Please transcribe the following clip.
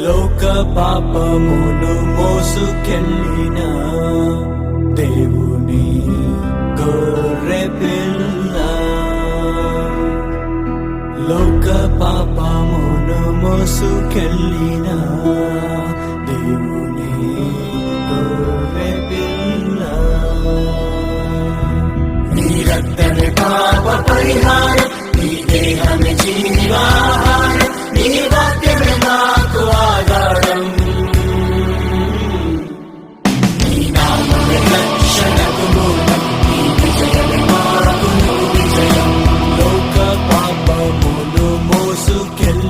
లోక పాపమును మోసుకెళ్ళిన దేవుని గొర్రె పిల్ల. లోక పాపమును మోసుకెళ్ళిన దేవుని గొర్రె పిల్ల. నీ రక్తమే పాప పరిహారం. aquel